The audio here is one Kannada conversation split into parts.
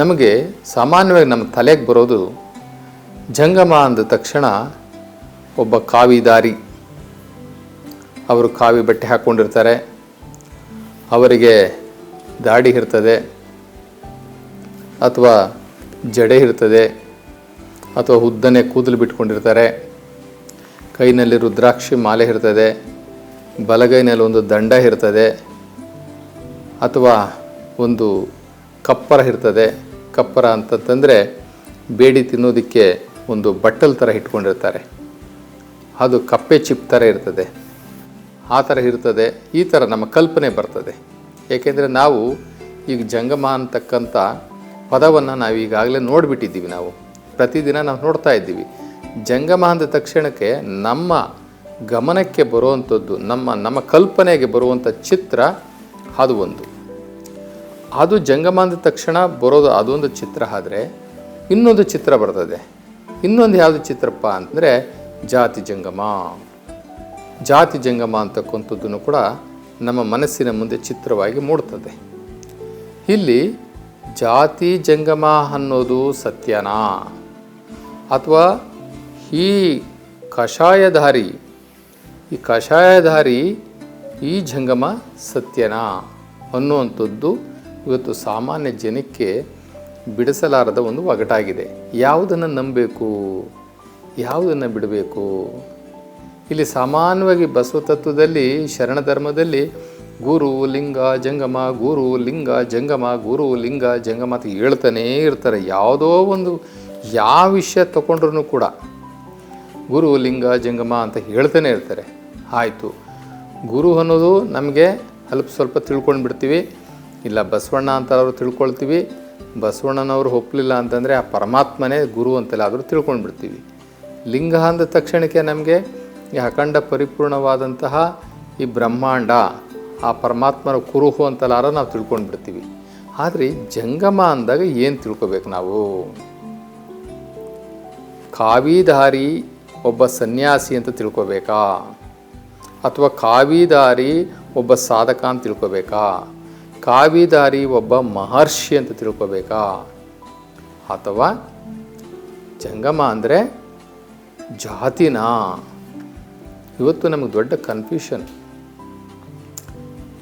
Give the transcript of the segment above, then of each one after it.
ನಮಗೆ ಸಾಮಾನ್ಯವಾಗಿ ನಮ್ಮ ತಲೆಗೆ ಬರೋದು ಜಂಗಮ ಅಂದ ತಕ್ಷಣ ಒಬ್ಬ ಕಾವಿದಾರಿ. ಅವರು ಕಾವಿ ಬಟ್ಟೆ ಹಾಕ್ಕೊಂಡಿರ್ತಾರೆ. ಅವರಿಗೆ ದಾಡಿ ಇರ್ತದೆ ಅಥವಾ ಜಡೆ ಇರ್ತದೆ ಅಥವಾ ಉದ್ದನೆ ಕೂದಲು ಬಿಟ್ಕೊಂಡಿರ್ತಾರೆ. ಕೈನಲ್ಲಿ ರುದ್ರಾಕ್ಷಿ ಮಾಲೆ ಇರ್ತದೆ. ಬಲಗೈನಲ್ಲಿ ಒಂದು ದಂಡ ಇರ್ತದೆ. ಅಥವಾ ಒಂದು ಕಪ್ಪರ ಇರ್ತದೆ. ಕಪ್ಪರ ಅಂತಂತಂದರೆ ಬೇಡಿ ತಿನ್ನೋದಕ್ಕೆ ಒಂದು ಬಟ್ಟಲ್ ಥರ ಇಟ್ಕೊಂಡಿರ್ತಾರೆ. ಅದು ಕಪ್ಪೆ ಚಿಪ್ ಥರ ಇರ್ತದೆ. ಆ ಥರ ಇರ್ತದೆ. ಈ ಥರ ನಮ್ಮ ಕಲ್ಪನೆ ಬರ್ತದೆ. ಏಕೆಂದರೆ ನಾವು ಈಗ ಜಂಗಮ ಅಂತಕ್ಕಂಥ ಪದವನ್ನು ನಾವು ಈಗಾಗಲೇ ನೋಡಿಬಿಟ್ಟಿದ್ದೀವಿ ನಾವು. ಪ್ರತಿದಿನ ನಾವು ನೋಡ್ತಾ ಇದ್ದೀವಿ. ಜಂಗಮ ಅಂದ ತಕ್ಷಣಕ್ಕೆ ನಮ್ಮ ಗಮನಕ್ಕೆ ಬರುವಂಥದ್ದು, ನಮ್ಮ ನಮ್ಮ ಕಲ್ಪನೆಗೆ ಬರುವಂಥ ಚಿತ್ರ ಅದು ಒಂದು. ಅದು ಜಂಗಮ ಅಂದ ತಕ್ಷಣ ಬರೋದು ಅದೊಂದು ಚಿತ್ರ ಆದರೆ ಇನ್ನೊಂದು ಚಿತ್ರ ಬರ್ತದೆ. ಇನ್ನೊಂದು ಯಾವುದು ಚಿತ್ರಪ್ಪ ಅಂತಂದರೆ ಜಾತಿ ಜಂಗಮ. ಜಾತಿ ಜಂಗಮ ಅಂತಕ್ಕಂಥದ್ದನ್ನು ಕೂಡ ನಮ್ಮ ಮನಸ್ಸಿನ ಮುಂದೆ ಚಿತ್ರವಾಗಿ ಮೂಡ್ತದೆ. ಇಲ್ಲಿ ಜಾತಿ ಜಂಗಮ ಅನ್ನೋದು ಸತ್ಯನಾ? ಅಥವಾ ಈ ಕಷಾಯಧಾರಿ ಈ ಕಷಾಯಧಾರಿ ಈ ಜಂಗಮ ಸತ್ಯನಾ ಅನ್ನುವಂಥದ್ದು ಇವತ್ತು ಸಾಮಾನ್ಯ ಜನಕ್ಕೆ ಬಿಡಿಸಲಾರದ ಒಂದು ಒಗಟಾಗಿದೆ. ಯಾವುದನ್ನು ನಂಬಬೇಕು ಯಾವುದನ್ನು ಬಿಡಬೇಕು? ಇಲ್ಲಿ ಸಾಮಾನ್ಯವಾಗಿ ಬಸವ ತತ್ವದಲ್ಲಿ ಶರಣ ಧರ್ಮದಲ್ಲಿ ಗುರು, ಲಿಂಗ, ಜಂಗಮ, ಗುರು, ಲಿಂಗ, ಜಂಗಮ, ಗುರು, ಲಿಂಗ, ಜಂಗಮ ಅಂತ ಹೇಳ್ತಾನೇ ಇರ್ತಾರೆ. ಯಾವುದೋ ಒಂದು, ಯಾವ ವಿಷಯ ತಗೊಂಡ್ರೂ ಕೂಡ ಗುರು, ಲಿಂಗ, ಜಂಗಮ ಅಂತ ಹೇಳ್ತಾನೆ ಇರ್ತಾರೆ. ಆಯಿತು. ಗುರು ಅನ್ನೋದು ನಮಗೆ ಅಲ್ಪ ಸ್ವಲ್ಪ ತಿಳ್ಕೊಂಡು ಬಿಡ್ತೀವಿ ಇಲ್ಲ ಬಸವಣ್ಣ ಅಂತ ಅವರು ತಿಳ್ಕೊಳ್ತೀವಿ. ಬಸವಣ್ಣನವರು ಒಪ್ಪಲಿಲ್ಲ ಅಂತಂದರೆ ಆ ಪರಮಾತ್ಮನೇ ಗುರು ಅಂತೆಲ್ಲ ಆದರೂ ತಿಳ್ಕೊಂಡ್ಬಿಡ್ತೀವಿ. ಲಿಂಗ ಅಂದ ತಕ್ಷಣಕ್ಕೆ ನಮಗೆ ಈ ಅಖಂಡ ಪರಿಪೂರ್ಣವಾದಂತಹ ಈ ಬ್ರಹ್ಮಾಂಡ, ಆ ಪರಮಾತ್ಮನ ಕುರುಹು ಅಂತಲಾರ ನಾವು ತಿಳ್ಕೊಂಡ್ಬಿಡ್ತೀವಿ. ಆದರೆ ಜಂಗಮ ಅಂದಾಗ ಏನು ತಿಳ್ಕೊಬೇಕು ನಾವು? ಕಾವಿಧಾರಿ ಒಬ್ಬ ಸನ್ಯಾಸಿ ಅಂತ ತಿಳ್ಕೊಬೇಕಾ? ಅಥವಾ ಕಾವಿದಾರಿ ಒಬ್ಬ ಸಾಧಕ ಅಂತ ತಿಳ್ಕೊಬೇಕಾ? ಕಾವಿದಾರಿ ಒಬ್ಬ ಮಹರ್ಷಿ ಅಂತ ತಿಳ್ಕೊಬೇಕಾ? ಅಥವಾ ಜಂಗಮ ಅಂದರೆ ಜಾತಿನಾ? ಇವತ್ತು ನಮಗೆ ದೊಡ್ಡ ಕನ್ಫ್ಯೂಷನ್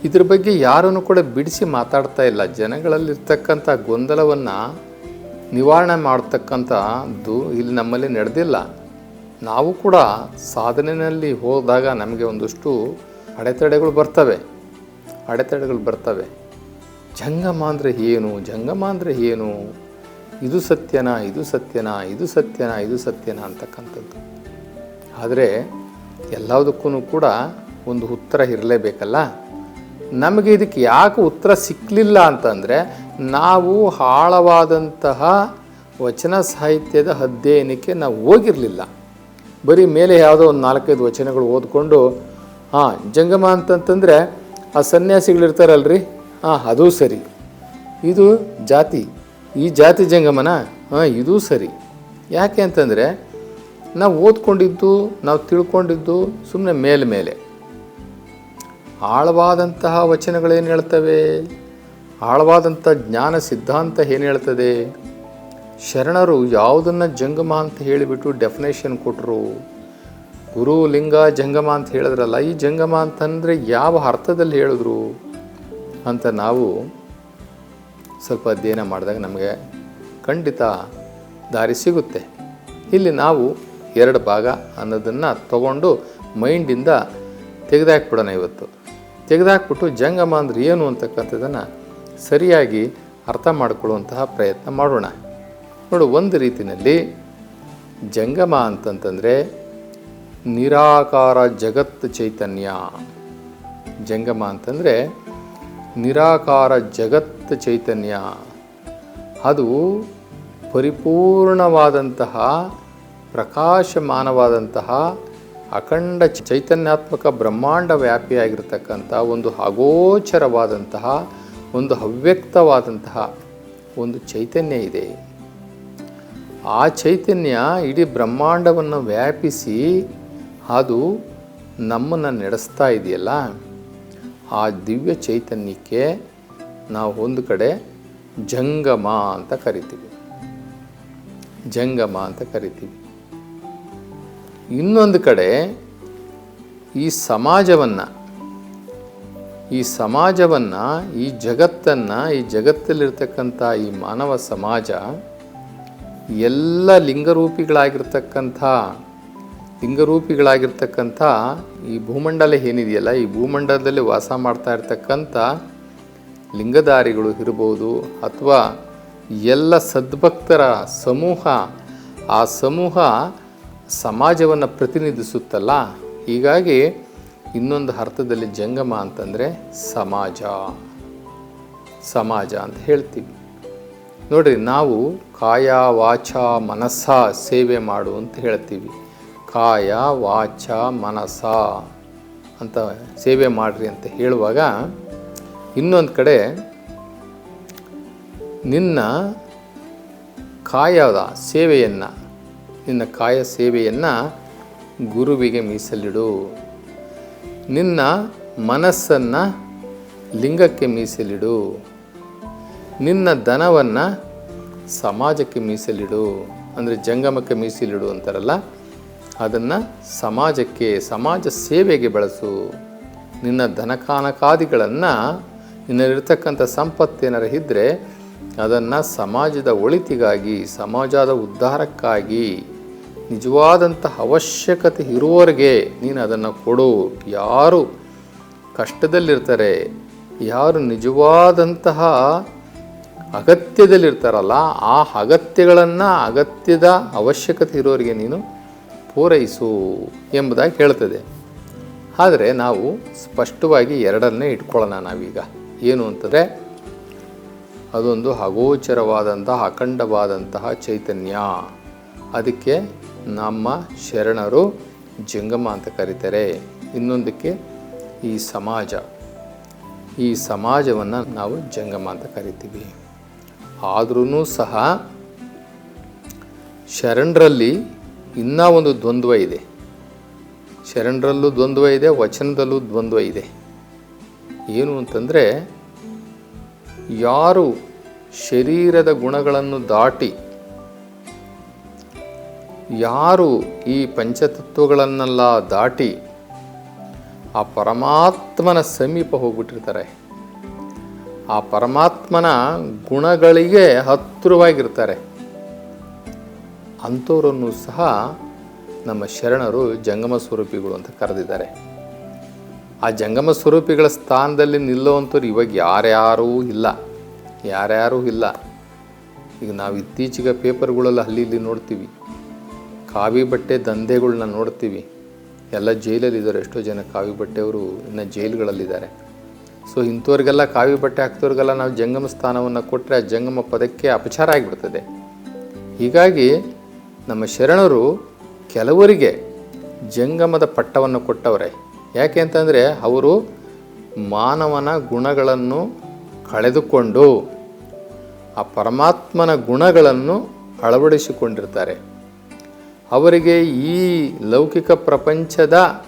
ಇದ್ರ ಬಗ್ಗೆ ಯಾರನ್ನು ಕೂಡ ಬಿಡಿಸಿ ಮಾತಾಡ್ತಾ ಇಲ್ಲ. ಜನಗಳಲ್ಲಿರ್ತಕ್ಕಂಥ ಗೊಂದಲವನ್ನು ನಿವಾರಣೆ ಮಾಡ್ತಕ್ಕಂಥದ್ದು ಇಲ್ಲಿ ನಮ್ಮಲ್ಲಿ ನಡೆದಿಲ್ಲ. ನಾವು ಕೂಡ ಸಾಧನೆಯಲ್ಲಿ ಹೋದಾಗ ನಮಗೆ ಒಂದಷ್ಟು ಅಡೆತಡೆಗಳು ಬರ್ತವೆ. ಅಡೆತಡೆಗಳು ಬರ್ತವೆ. ಜಂಗಮ ಅಂದರೆ ಏನು? ಜಂಗಮ ಅಂದರೆ ಏನು? ಇದು ಸತ್ಯನಾ ಇದು ಸತ್ಯನಾ ಇದು ಸತ್ಯನಾ ಇದು ಸತ್ಯನಾ ಅಂತಕ್ಕಂಥದ್ದು. ಆದರೆ ಎಲ್ಲದಕ್ಕೂ ಕೂಡ ಒಂದು ಉತ್ತರ ಇರಲೇಬೇಕಲ್ಲ? ನಮಗೆ ಇದಕ್ಕೆ ಯಾಕೆ ಉತ್ತರ ಸಿಕ್ಕಲಿಲ್ಲ ಅಂತಂದರೆ ನಾವು ಆಳವಾದಂತಹ ವಚನ ಸಾಹಿತ್ಯದ ಅಧ್ಯಯನಕ್ಕೆ ನಾವು ಹೋಗಿರಲಿಲ್ಲ. ಬರೀ ಮೇಲೆ ಯಾವುದೋ ಒಂದು ನಾಲ್ಕೈದು ವಚನಗಳು ಓದ್ಕೊಂಡು, ಹಾಂ, ಜಂಗಮ ಅಂತಂತಂದರೆ ಆ ಸನ್ಯಾಸಿಗಳಿರ್ತಾರಲ್ರಿ? ಹಾಂ ಅದು ಸರಿ. ಇದು ಜಾತಿ. ಈ ಜಾತಿ ಜಂಗಮನ ಹಾಂ ಇದೂ ಸರಿ. ಯಾಕೆ ಅಂತಂದರೆ, ನಾವು ಓದ್ಕೊಂಡಿದ್ದು, ನಾವು ತಿಳ್ಕೊಂಡಿದ್ದು ಸುಮ್ಮನೆ ಮೇಲೆ ಮೇಲೆ. ಆಳವಾದಂತಹ ವಚನಗಳೇನು ಹೇಳ್ತವೆ? ಆಳವಾದಂಥ ಜ್ಞಾನ ಸಿದ್ಧಾಂತ ಏನು ಹೇಳ್ತದೆ? ಶರಣರು ಯಾವುದನ್ನು ಜಂಗಮ ಅಂತ ಹೇಳಿಬಿಟ್ಟು ಡೆಫಿನೇಷನ್ ಕೊಟ್ಟರು ಗುರು ಲಿಂಗ ಜಂಗಮ ಅಂತ ಹೇಳಿದ್ರಲ್ಲ, ಈ ಜಂಗಮ ಅಂತಂದರೆ ಯಾವ ಅರ್ಥದಲ್ಲಿ ಹೇಳಿದ್ರು? ಅಂತ ನಾವು ಸ್ವಲ್ಪ ಅಧ್ಯಯನ ಮಾಡಿದಾಗ ನಮಗೆ ಖಂಡಿತ ದಾರಿ ಸಿಗುತ್ತೆ. ಇಲ್ಲಿ ನಾವು ಎರಡು ಭಾಗ ಅನ್ನೋದನ್ನು ತಗೊಂಡು ಮೈಂಡಿಂದ ತೆಗೆದಾಕ್ಬಿಡೋಣ ಇವತ್ತು. ತೆಗೆದಾಕ್ಬಿಟ್ಟು ಜಂಗಮ ಅಂದ್ರೆ ಏನು ಅಂತಕ್ಕಂಥದ್ದನ್ನು ಸರಿಯಾಗಿ ಅರ್ಥ ಮಾಡಿಕೊಳ್ಳುವಂತಹ ಪ್ರಯತ್ನ ಮಾಡೋಣ. ನೋಡು, ಒಂದು ರೀತಿಯಲ್ಲಿ ಜಂಗಮ ಅಂತಂತಂದರೆ ನಿರಾಕಾರ ಜಗತ್ ಚೈತನ್ಯ. ಜಂಗಮ ಅಂತಂದರೆ ನಿರಾಕಾರ ಜಗತ್ ಚೈತನ್ಯ. ಅದು ಪರಿಪೂರ್ಣವಾದಂತಹ, ಪ್ರಕಾಶಮಾನವಾದಂತಹ ಅಖಂಡ ಚೈತನ್ಯಾತ್ಮಕ ಬ್ರಹ್ಮಾಂಡ ವ್ಯಾಪಿಯಾಗಿರ್ತಕ್ಕಂಥ ಒಂದು ಅಗೋಚರವಾದಂತಹ, ಒಂದು ಅವ್ಯಕ್ತವಾದಂತಹ ಒಂದು ಚೈತನ್ಯ ಇದೆ. ಆ ಚೈತನ್ಯ ಇಡೀ ಬ್ರಹ್ಮಾಂಡವನ್ನು ವ್ಯಾಪಿಸಿ ಅದು ನಮ್ಮನ್ನು ನಡೆಸ್ತಾ ಇದೆಯಲ್ಲ? ಆ ದಿವ್ಯ ಚೈತನ್ಯಕ್ಕೆ ನಾವು ಒಂದು ಕಡೆ ಜಂಗಮ ಅಂತ ಕರಿತೀವಿ. ಜಂಗಮ ಅಂತ ಕರಿತೀವಿ. ಇನ್ನೊಂದು ಕಡೆ ಈ ಸಮಾಜವನ್ನು ಈ ಸಮಾಜವನ್ನು, ಈ ಜಗತ್ತನ್ನು, ಈ ಜಗತ್ತಲ್ಲಿರ್ತಕ್ಕಂಥ ಈ ಮಾನವ ಸಮಾಜ ಎಲ್ಲ ಲಿಂಗರೂಪಿಗಳಾಗಿರ್ತಕ್ಕಂಥ ಲಿಂಗರೂಪಿಗಳಾಗಿರ್ತಕ್ಕಂಥ ಈ ಭೂಮಂಡಲ ಏನಿದೆಯಲ್ಲ, ಈ ಭೂಮಂಡಲದಲ್ಲಿ ವಾಸ ಮಾಡ್ತಾ ಇರ್ತಕ್ಕಂಥ ಲಿಂಗಧಾರಿಗಳು ಇರ್ಬೋದು ಅಥವಾ ಎಲ್ಲ ಸದ್ಭಕ್ತರ ಸಮೂಹ, ಆ ಸಮೂಹ ಸಮಾಜವನ್ನು ಪ್ರತಿನಿಧಿಸುತ್ತಲ್ಲ. ಹೀಗಾಗಿ ಇನ್ನೊಂದು ಅರ್ಥದಲ್ಲಿ ಜಂಗಮ ಅಂತಂದರೆ ಸಮಾಜ. ಸಮಾಜ ಅಂತ ಹೇಳ್ತೀವಿ. ನೋಡಿರಿ, ನಾವು ಕಾಯ, ವಾಚ, ಮನಸ್ಸ ಸೇವೆ ಮಾಡು ಅಂತ ಹೇಳ್ತೀವಿ. ಕಾಯ ವಾಚ ಮನಸ ಅಂತ ಸೇವೆ ಮಾಡ್ರಿ ಅಂತ ಹೇಳುವಾಗ ಇನ್ನೊಂದು ಕಡೆ ನಿನ್ನ ಕಾಯದ ಸೇವೆಯನ್ನು, ನಿನ್ನ ಕಾಯ ಸೇವೆಯನ್ನು ಗುರುವಿಗೆ ಮೀಸಲಿಡು. ನಿನ್ನ ಮನಸ್ಸನ್ನು ಲಿಂಗಕ್ಕೆ ಮೀಸಲಿಡು. ನಿನ್ನ ಧನವನ್ನು ಸಮಾಜಕ್ಕೆ ಮೀಸಲಿಡು. ಅಂದರೆ ಜಂಗಮಕ್ಕೆ ಮೀಸಲಿಡು ಅಂತಾರಲ್ಲ? ಅದನ್ನು ಸಮಾಜಕ್ಕೆ, ಸಮಾಜ ಸೇವೆಗೆ ಬಳಸು. ನಿನ್ನ ಧನಕಾನಕಾದಿಗಳನ್ನು, ನಿನ್ನಲ್ಲಿರ್ತಕ್ಕಂಥ ಸಂಪತ್ತೇನಾರ ಇದ್ದರೆ ಅದನ್ನು ಸಮಾಜದ ಒಳಿತಿಗಾಗಿ, ಸಮಾಜದ ಉದ್ಧಾರಕ್ಕಾಗಿ ನಿಜವಾದಂಥ ಅವಶ್ಯಕತೆ ಇರುವವರಿಗೆ ನೀನು ಅದನ್ನು ಕೊಡು. ಯಾರು ಕಷ್ಟದಲ್ಲಿರ್ತಾರೆ, ಯಾರು ನಿಜವಾದಂತಹ ಅಗತ್ಯದಲ್ಲಿರ್ತಾರಲ್ಲ, ಆ ಅಗತ್ಯಗಳನ್ನು, ಅಗತ್ಯದ ಅವಶ್ಯಕತೆ ಇರೋರಿಗೆ ನೀನು ಪೂರೈಸು ಎಂಬುದಾಗಿ ಹೇಳ್ತದೆ. ಆದರೆ ನಾವು ಸ್ಪಷ್ಟವಾಗಿ ಎರಡನ್ನೇ ಇಟ್ಕೊಳ್ಳೋಣ ನಾವೀಗ. ಏನು ಅಂತಂದರೆ, ಅದೊಂದು ಅಗೋಚರವಾದಂತಹ, ಅಖಂಡವಾದಂತಹ ಚೈತನ್ಯ. ಅದಕ್ಕೆ ನಮ್ಮ ಶರಣರು ಜಂಗಮ ಅಂತ ಕರೀತಾರೆ. ಇನ್ನೊಂದಕ್ಕೆ ಈ ಸಮಾಜ. ಈ ಸಮಾಜವನ್ನು ನಾವು ಜಂಗಮ ಅಂತ ಕರಿತೀವಿ. ಆದ್ರೂ ಸಹ ಶರಣರಲ್ಲಿ ಇನ್ನೂ ಒಂದು ದ್ವಂದ್ವ ಇದೆ. ಶರಣರಲ್ಲೂ ದ್ವಂದ್ವ ಇದೆ, ವಚನದಲ್ಲೂ ದ್ವಂದ್ವ ಇದೆ. ಏನು ಅಂತಂದರೆ, ಯಾರು ಶರೀರದ ಗುಣಗಳನ್ನು ದಾಟಿ, ಯಾರು ಈ ಪಂಚತತ್ವಗಳನ್ನೆಲ್ಲ ದಾಟಿ, ಆ ಪರಮಾತ್ಮನ ಸಮೀಪ ಹೋಗ್ಬಿಟ್ಟಿರ್ತಾರೆ. ಆ ಪರಮಾತ್ಮನ ಗುಣಗಳಿಗೆ ಹತ್ತಿರವಾಗಿರ್ತಾರೆ. ಅಂಥವರನ್ನು ಸಹ ನಮ್ಮ ಶರಣರು ಜಂಗಮ ಸ್ವರೂಪಿಗಳು ಅಂತ ಕರೆದಿದ್ದಾರೆ. ಆ ಜಂಗಮ ಸ್ವರೂಪಿಗಳ ಸ್ಥಾನದಲ್ಲಿ ನಿಲ್ಲುವಂಥವ್ರು ಇವಾಗ ಯಾರ್ಯಾರೂ ಇಲ್ಲ. ಯಾರ್ಯಾರೂ ಇಲ್ಲ. ಈಗ ನಾವು ಇತ್ತೀಚೆಗೆ ಪೇಪರ್ಗಳಲ್ಲಿ ಅಲ್ಲಿ ಇಲ್ಲಿ ನೋಡ್ತೀವಿ. ಕಾವಿ ಬಟ್ಟೆ ದಂಧೆಗಳನ್ನ ನೋಡ್ತೀವಿ. ಎಲ್ಲ ಜೈಲಲ್ಲಿದ್ದಾರೆ. ಎಷ್ಟೋ ಜನ ಕಾವಿ ಬಟ್ಟೆಯವರು ಇನ್ನು ಜೈಲುಗಳಲ್ಲಿದ್ದಾರೆ. ಸೊ ಇಂಥವ್ರಿಗೆಲ್ಲ ಕಾವಿ ಬಟ್ಟೆ ಹಾಕ್ತವ್ರಿಗೆಲ್ಲ ನಾವು ಜಂಗಮ ಸ್ಥಾನವನ್ನು ಕೊಟ್ಟರೆ ಆ ಜಂಗಮ ಪದಕ್ಕೆ ಅಪಚಾರ ಆಗಿಬಿಡ್ತದೆ. ಹೀಗಾಗಿ ನಮ್ಮ ಶರಣರು ಕೆಲವರಿಗೆ ಜಂಗಮದ ಪಟ್ಟವನ್ನು ಕೊಟ್ಟವರೇ. ಯಾಕೆ ಅಂತಂದರೆ ಅವರು ಮಾನವನ ಗುಣಗಳನ್ನು ಕಳೆದುಕೊಂಡು ಆ ಪರಮಾತ್ಮನ ಗುಣಗಳನ್ನು ಅಳವಡಿಸಿಕೊಂಡಿರ್ತಾರೆ. ಅವರಿಗೆ ಈ ಲೌಕಿಕ ಪ್ರಪಂಚದ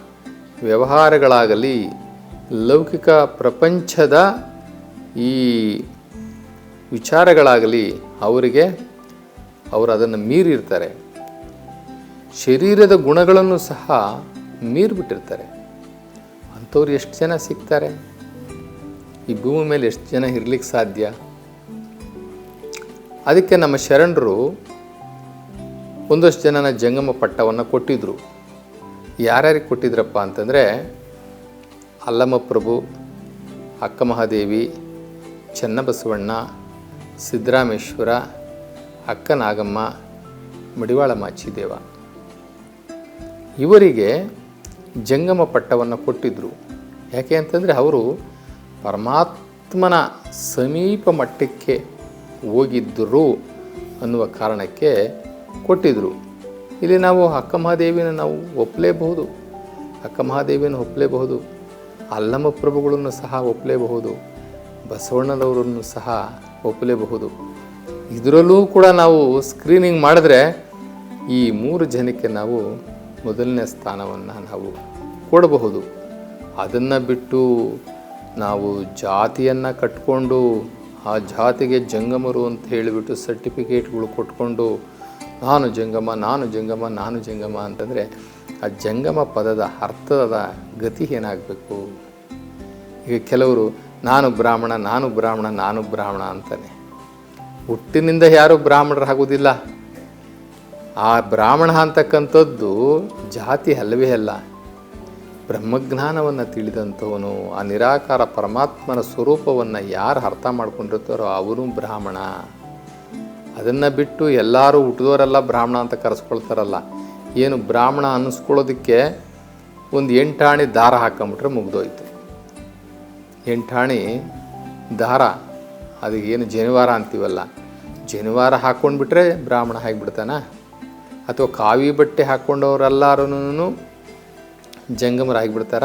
ವ್ಯವಹಾರಗಳಾಗಲಿ, ಲೌಕಿಕ ಪ್ರಪಂಚದ ಈ ವಿಚಾರಗಳಾಗಲಿ ಅವರಿಗೆ, ಅವರು ಅದನ್ನು ಮೀರಿರ್ತಾರೆ. ಶರೀರದ ಗುಣಗಳನ್ನು ಸಹ ಮೀರಿಬಿಟ್ಟಿರ್ತಾರೆ ಅಂಥವ್ರು ಎಷ್ಟು ಜನ ಸಿಗ್ತಾರೆ? ಈ ಭೂಮಿ ಮೇಲೆ ಎಷ್ಟು ಜನ ಇರ್ಲಿಕ್ಕೆ ಸಾಧ್ಯ? ಅದಕ್ಕೆ ನಮ್ಮ ಶರಣರು ಒಂದಷ್ಟು ಜನನ ಜಂಗಮ ಪಟ್ಟವನ್ನು ಕೊಟ್ಟಿದ್ದರು ಯಾರ್ಯಾರಿಗೆ ಕೊಟ್ಟಿದ್ರಪ್ಪ ಅಂತಂದರೆ ಅಲ್ಲಮ್ಮ ಪ್ರಭು, ಅಕ್ಕ ಮಹಾದೇವಿ, ಚನ್ನಬಸವಣ್ಣ, ಸಿದ್ದರಾಮೇಶ್ವರ, ಅಕ್ಕ ನಾಗಮ್ಮ, ಮಡಿವಾಳ ಮಾಚಿದೇವ. ಇವರಿಗೆ ಜಂಗಮ ಪಟ್ಟವನ್ನು ಕೊಟ್ಟಿದ್ದರು ಯಾಕೆ ಅಂತಂದರೆ ಅವರು ಪರಮಾತ್ಮನ ಸಮೀಪ ಮಟ್ಟಕ್ಕೆ ಹೋಗಿದ್ದರು ಅನ್ನುವ ಕಾರಣಕ್ಕೆ ಕೊಟ್ಟಿದ್ದರು ಇಲ್ಲಿ ನಾವು ಅಕ್ಕ ಮಹಾದೇವಿನ ನಾವು ಒಪ್ಪಲೇಬಹುದು ಅಕ್ಕ ಮಹಾದೇವಿಯನ್ನು ಒಪ್ಪಲೇಬಹುದು ಅಲ್ಲಮ್ಮ ಪ್ರಭುಗಳನ್ನು ಸಹ ಒಪ್ಪಲೇಬಹುದು ಬಸವಣ್ಣನವರನ್ನು ಸಹ ಒಪ್ಪಲೇಬಹುದು ಇದರಲ್ಲೂ ಕೂಡ ನಾವು ಸ್ಕ್ರೀನಿಂಗ್ ಮಾಡಿದ್ರೆ ಈ ಮೂರು ಜನಕ್ಕೆ ನಾವು ಮೊದಲನೇ ಸ್ಥಾನವನ್ನು ನಾವು ಕೊಡಬಹುದು. ಅದನ್ನು ಬಿಟ್ಟು ನಾವು ಜಾತಿಯನ್ನು ಕಟ್ಕೊಂಡು ಆ ಜಾತಿಗೆ ಜಂಗಮರು ಅಂತ ಹೇಳಿಬಿಟ್ಟು ಸರ್ಟಿಫಿಕೇಟ್ಗಳು ಕೊಟ್ಕೊಂಡು ನಾನು ಜಂಗಮ ನಾನು ಜಂಗಮ ನಾನು ಜಂಗಮ ಅಂತಂದರೆ ಆ ಜಂಗಮ ಪದದ ಅರ್ಥದ ಗತಿ ಏನಾಗಬೇಕು? ಈಗ ಕೆಲವರು ನಾನು ಬ್ರಾಹ್ಮಣ ನಾನು ಬ್ರಾಹ್ಮಣ ನಾನು ಬ್ರಾಹ್ಮಣ ಅಂತಾನೆ. ಹುಟ್ಟಿನಿಂದ ಯಾರೂ ಬ್ರಾಹ್ಮಣರಾಗುವುದಿಲ್ಲ. ಆ ಬ್ರಾಹ್ಮಣ ಅಂತಕ್ಕಂಥದ್ದು ಜಾತಿ ಅಲ್ಲವೇ ಅಲ್ಲ. ಬ್ರಹ್ಮಜ್ಞಾನವನ್ನು ತಿಳಿದಂಥವನು, ಆ ನಿರಾಕಾರ ಪರಮಾತ್ಮನ ಸ್ವರೂಪವನ್ನು ಯಾರು ಅರ್ಥ ಮಾಡ್ಕೊಂಡಿರ್ತಾರೋ ಅವರು ಬ್ರಾಹ್ಮಣ. ಅದನ್ನು ಬಿಟ್ಟು ಎಲ್ಲರೂ ಹುಟ್ಟಿದವರೆಲ್ಲ ಬ್ರಾಹ್ಮಣ ಅಂತ ಕರೆಸ್ಕೊಳ್ತಾರಲ್ಲ. ಏನು ಬ್ರಾಹ್ಮಣ ಅನ್ನಿಸ್ಕೊಳ್ಳೋದಕ್ಕೆ ಒಂದು ಎಂಟಾಣಿ ದಾರ ಹಾಕೊಂಬಿಟ್ರೆ ಮುಗ್ದೋಯ್ತು. ಎಂಟಾಣಿ ದಾರ ಏನು ಜನಿವಾರ ಅಂತೀವಲ್ಲ. ಜನಿವಾರ ಹಾಕ್ಕೊಂಡ್ಬಿಟ್ರೆ ಬ್ರಾಹ್ಮಣ ಆಗಿಬಿಡ್ತಾನ? ಅಥವಾ ಕಾವಿ ಬಟ್ಟೆ ಹಾಕ್ಕೊಂಡವರೆಲ್ಲರೂ ಜಂಗಮರಾಗಿಬಿಡ್ತಾರ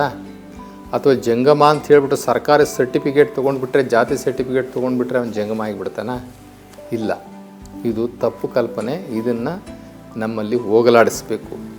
ಅಥವಾ ಜಂಗಮ ಅಂತ ಹೇಳ್ಬಿಟ್ಟು ಸರ್ಕಾರಿ ಸರ್ಟಿಫಿಕೇಟ್ ತೊಗೊಂಡ್ಬಿಟ್ರೆ, ಜಾತಿ ಸರ್ಟಿಫಿಕೇಟ್ ತೊಗೊಂಡ್ಬಿಟ್ರೆ ಅವ್ನು ಜಂಗಮ ಆಗಿಬಿಡ್ತಾನ? ಇಲ್ಲ. ಇದು ತಪ್ಪು ಕಲ್ಪನೆ. ಇದನ್ನು ನಮ್ಮಲ್ಲಿ ಹೋಗಲಾಡಿಸ್ಬೇಕು.